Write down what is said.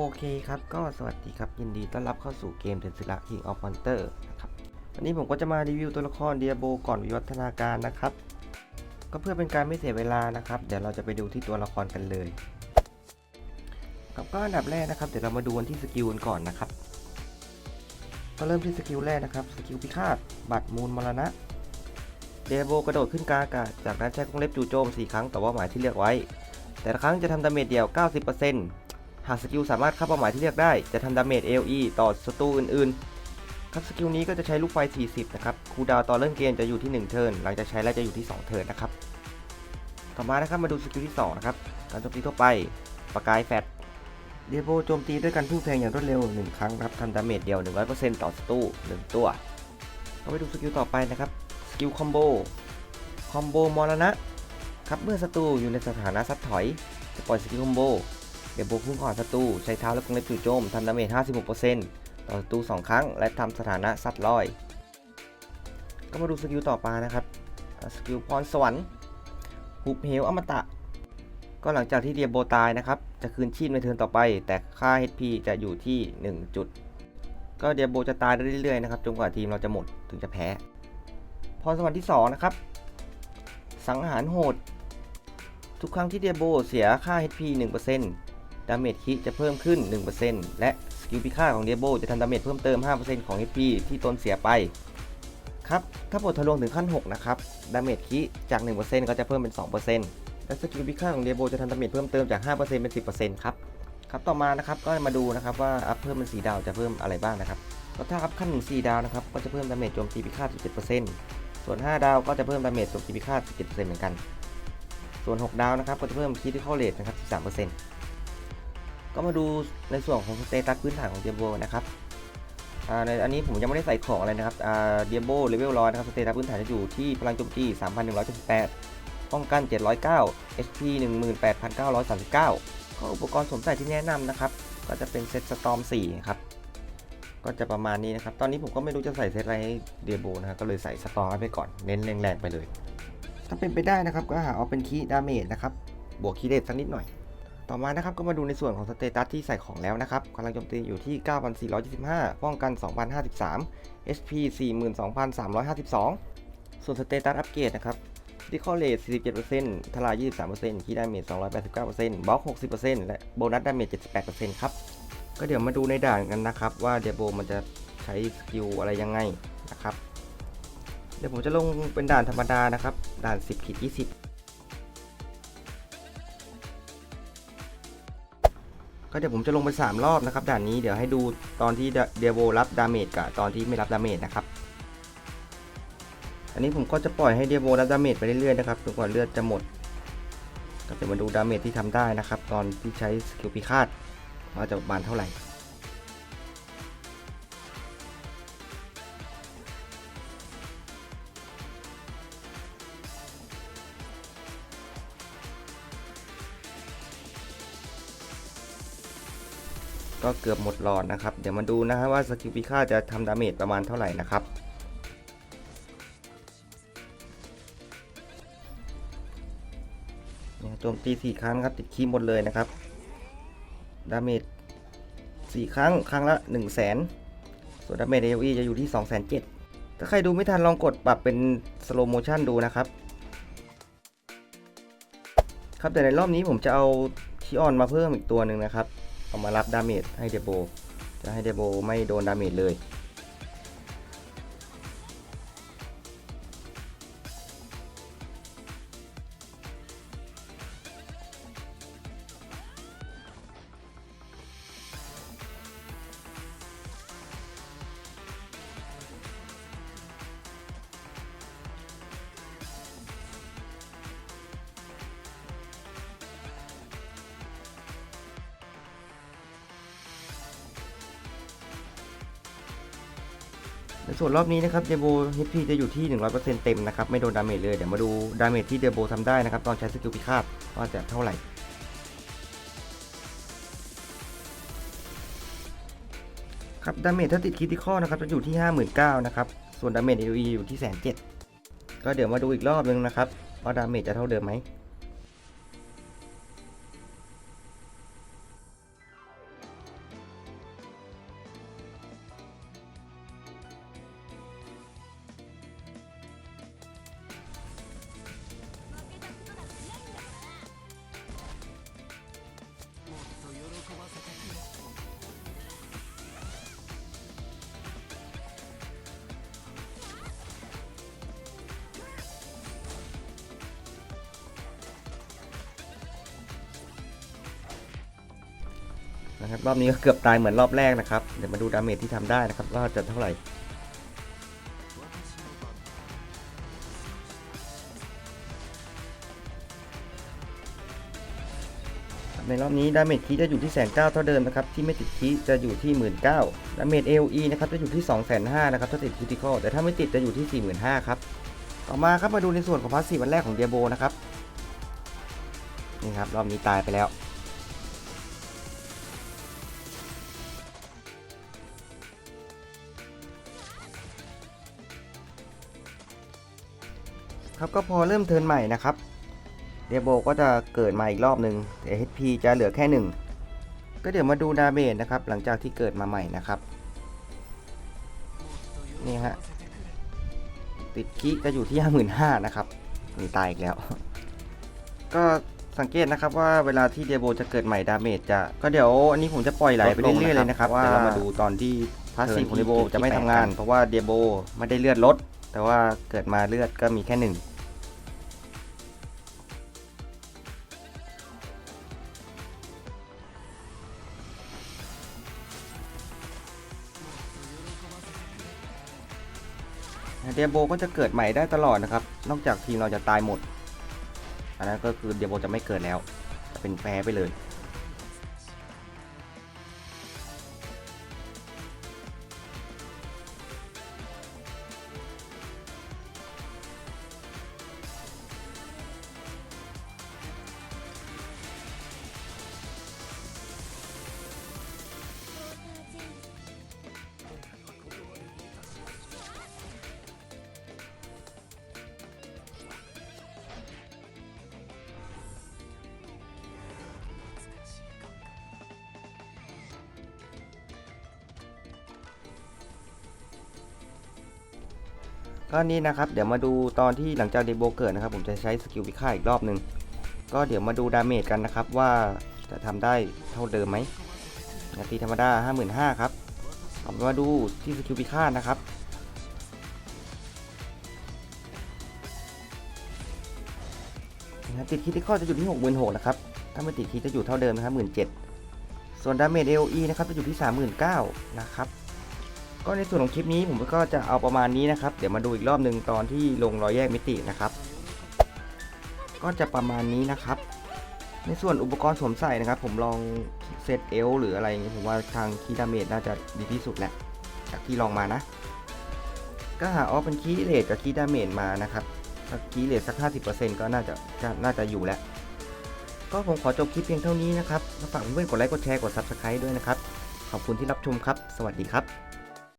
โอเคครับ ก็สวัสดีครับ ยินดีต้อนรับเข้าสู่เกมเทนซิละ King of Monster นะครับวันนี้ผมก็จะมารีวิวตัวละครเดียโบก่อนวิวัฒนาการนะครับ ก็เพื่อเป็นการไม่เสียเวลานะครับ เดี๋ยวเราจะไปดูที่ตัวละครกันเลยครับก็อันดับแรกนะครับ เดี๋ยวเรามาดูกันที่สกิลกันก่อนนะครับ ก็เริ่มที่สกิลแรกนะครับ สกิลพิฆาต บัตรมูลมรณะ เดโบกระโดดขึ้นกลางอากาศ จากนั้นใช้กรงเล็บจู่โจม 4 ครั้งต่อเป้าหมายที่เลือกไว้ แต่ละครั้งจะทำดาเมจเดียว 90% หากสกิลสามารถเข้าเป้าหมายที่เลือกได้ จะทำดาเมจ AOE ต่อศัตรูอื่นๆ ครับสกิลนี้ก็จะใช้ลูกไฟ 40 นะครับ คูดาวต่อเริ่มเกมจะอยู่ที่ 1 เทิร์น หลังจากใช้แล้วจะอยู่ที่ 2 เทิร์นนะครับ ต่อมานะครับมาดูสกิลที่ 2 นะครับ การโจมตีทั่วไป ประกายแฟตเดโบโจมตีด้วยการพุ่งแทงอย่างรวดเร็ว 1 ครั้งนะครับทำดาเมจเดียว 100%ต่อศัตรู1ตัวก็ไปดูสกิลต่อไปนะครับ สกิลคอมโบ คอมโบมรณะ ครับเมื่อศัตรูอยู่ในสถานะซัดถอย จะปล่อยสกิลคอมโบ เดี๋ยวโบพุ่งก่อนศัตรูใช้เท้าและกรงเล็บจู่โจมทำดาเมจ 56%ต่อศัตรู2 ครั้ง และทำสถานะซัดลอย ก็มาดูสกิลต่อไปนะครับ สกิลพรสวรรค์หุบเหวอมตะ ก็หลังจากที่เดียโบตายนะครับ จะคืนชีพในเทิร์นต่อไป แต่ค่า HP จะอยู่ที่ 1 จุด ก็เดียโบจะตายได้เรื่อยๆนะครับจนกว่าทีมเราจะหมดถึงจะแพ้ พรสวรรค์ที่ 2 นะครับ สังหารโหด ทุกครั้งที่เดียโบเสียค่า HP 1% ดาเมจคิจะเพิ่มขึ้น 1%และสกิลพิฆาตของเดียโบจะทำดาเมจเพิ่มเติม 5%ของ HP ที่ตนเสียไป ครับ ถ้าปลดทะลวงถึงขั้น 6 นะครับ ดาเมจคิจาก 1%ก็จะเพิ่มเป็น 2%และสกิลพิฆาตของเดียโบจะทำดาเมจเพิ่มเติมจาก 5%เป็น 10%ครับ ครับ ต่อมานะครับ ก็มาดูนะครับว่าอัพเพิ่มเป็น 4 ดาวจะเพิ่มอะไรบ้างนะครับ ก็ถ้าอัพขั้นถึง4ดาวนะครับ ก็จะเพิ่มดาเมจโจมตีพิฆาต 17%ส่วน 5 ดาวก็จะเพิ่มดาเมจโจมตีพิฆาต 17%เหมือนกัน ส่วน 6 ดาวนะครับ ก็จะเพิ่มคิดที่เข้อเลทนะครับ 13% ก็มาดูในส่วนของสเตตัสพื้นฐานของเดียโบนะครับอ่าในอันนี้ผมยังไม่ได้ใส่ของอะไรนะครับอ่าเดียโบเลเวลร้อยนะครับสเตตัสพื้นฐานจะอยู่ที่พลังโจมตี3,178ป้องกัน 709 HP 18,939 ก็อุปกรณ์สวมใส่ที่แนะนำนะครับ ก็จะเป็นเซตสตอม4ครับ ก็จะประมาณนี้นะครับ ตอนนี้ผมก็ไม่รู้จะใส่เซตอะไรให้เดียโบนะครับก็เลยใส่สตอมไปก่อน เน้นแรงๆไปเลย ถ้าเป็นไปได้นะครับก็หาเอาเป็นคีย์ดาเมจนะครับ บวกคีย์เดทสักนิดหน่อย ต่อมานะครับก็มาดูในส่วนของสเตตัสที่ใส่ของแล้วนะครับกำลังโจมตีอยู่ที่ 9,425ป้องกัน 2,053 HP 42,352 ส่วนสเตตัสอัปเกรดนะครับดิคอเลต47%ทลาย 23%คีย์ดาเมจ289%บล็อก 60%และโบนัสดาเมจ78%ครับ ก็เดี๋ยวมาดูในด่านกันนะครับ ว่าเดโบมันจะใช้สกิลอะไรยังไงนะครับ เดี๋ยวผมจะลงเป็นด่านธรรมดานะครับ ด่าน 10ขีด20 ก็เดี๋ยวผมจะลงไป 3 รอบนะครับด่านนี้เดี๋ยวให้ดูตอนที่เดโวรับดาเมจกับตอนที่ไม่รับดาเมจนะครับอันนี้ผมก็จะปล่อยให้เดโวรับดาเมจไปเรื่อยๆนะครับจนกว่าเลือดจะหมดก็จะมาดูดาเมจที่ทำได้นะครับ ตอนที่ใช้สกิลพิฆาตว่าจะประมาณเท่าไหร่ ก็เกือบหมดหลอดนะครับ เดี๋ยวมาดูนะฮะว่าสกิลพิฆาตจะทำดาเมจประมาณเท่าไหร่นะครับเนี่ยโจมตี4ครั้งครับติดคีหมดเลยนะครับ ดาเมจ4ครั้ง ครั้งละ1 0 0 0 0แสนส่วนดาเมจเอลีจะอยู่ที่2 7 0 0 0ถ้าใครดูไม่ทันลองกดปรับเป็นสโลโมชันดูนะครับ ครับแต่ในรอบนี้ผมจะเอาชิออนมาเพิ่มอีกตัวหนึ่งนะครับ เอามารับดาเมจให้เดโบจะให้เดโบไม่โดนดาเมจเลย ส่วนรอบนี้นะครับเดโบ HP จะอยู่ที่ 100%เต็มนะครับ ไม่โดนดาเมจเลย เดี๋ยวมาดูดาเมจที่เดโบทำได้นะครับ ตอนใช้สกิลพิฆาตว่าจะเท่าไหร่ครับดาเมจถ้าติดคิติคอนะครับจะอยู่ที่ 59,000นะครับ ส่วนดาเมจ AOE อยู่ที่แสนเจ็ดก็เดี๋ยวมาดูอีกรอบนึงนะครับ ว่าดาเมจจะเท่าเดิมไหม นะครับรอบนี้ก็เกือบตายเหมือนรอบแรกนะครับเดี๋ยวมาดูดาเมจที่ทำได้นะครับว่าจะเท่าไหร่ในรอบนี้ดาเมจคีจะอยู่ที่แสนเก้าเท่าเดิมนะครับที่ไม่ติดคีจะอยู่ที่หมื่นเก้าดาเมจ AOE นะครับจะอยู่ที่2องแสนห้านะครับถ้าติดคิติคอลแต่ถ้าไม่ติดจะอยู่ที่4 5 0 0 0ครับต่อมาครับมาดูในส่วนของพาสซีฟวันแรกของเดียโบนะครับนี่ครับรอบนี้ตายไปแล้ว ครับก็พอเริ่มเทิร์นใหม่นะครับเดียโบก็จะเกิดมาอีกรอบหนึ่งแต่ HP จะเหลือแค่หนึ่งก็เดี๋ยวมาดูดาเมจนะครับ หลังจากที่เกิดมาใหม่นะครับ นี่ฮะ ติดคิจะอยู่ที่ 55,000นะครับนี่ตายอีกแล้ว ก็สังเกตนะครับว่าเวลาที่เดียโบจะเกิดใหม่ดาเมจจะ ก็เดี๋ยวอันนี้ผมจะปล่อยไหลไปเรื่อยๆเลยนะครับว่าเรามาดูตอนที่พาสซีฟของเดียโบจะไม่ทำงาน เพราะว่าเดียโบไม่ได้เลือดลด แต่ว่าเกิดมาเลือดก็มีแค่หนึ่ง เดียโบก็จะเกิดใหม่ได้ตลอดนะครับ นอกจากทีมเราจะตายหมด อันนั้นก็คือเดียโบจะไม่เกิดแล้ว จะเป็นแพ้ไปเลย ก็นี่นะครับเดี๋ยวมาดูตอนที่หลังจากเดโบเกิดนะครับผมจะใช้สกิลพิฆาตอีกรอบหนึ่งก็เดี๋ยวมาดูดาเมจกันนะครับว่าจะทำได้เท่าเดิมไหมนาทีธรรมดา 55,000ครับเอามาดูที่สกิลพิฆาตนะครับนะครับ ติดคิดที่ข้อจะอยู่ที่ 66,000นะครับ ถ้าไม่ติดคิดจะอยู่เท่าเดิมนะครับ17,000ส่วนดาเมจ AOE นะครับจะอยู่ที่ 39,000นะครับ ก็ในส่วนของคลิปนี้ผมก็จะเอาประมาณนี้นะครับ เดี๋ยวมาดูอีกรอบหนึ่งตอนที่ลงรอยแยกมิตินะครับ ก็จะประมาณนี้นะครับ ในส่วนอุปกรณ์สวมใส่นะครับ ผมลองเซตเอลหรืออะไรอย่างงี้ผมว่าทางคีดาเมจน่าจะดีที่สุดแหละจากที่ลองมานะ ก็หาออฟเป็นคีเลทกับคีดาเมจมานะครับถ้าคีเลทสัก 50%ก็น่าจะจะน่าจะอยู่แล้วก็ผมขอจบคลิปเพียงเท่านี้นะครับฝากเพื่อนๆกดไลค์ กดแชร์ กด Subscribe ด้วยนะครับ ขอบคุณที่รับชมครับ สวัสดีครับ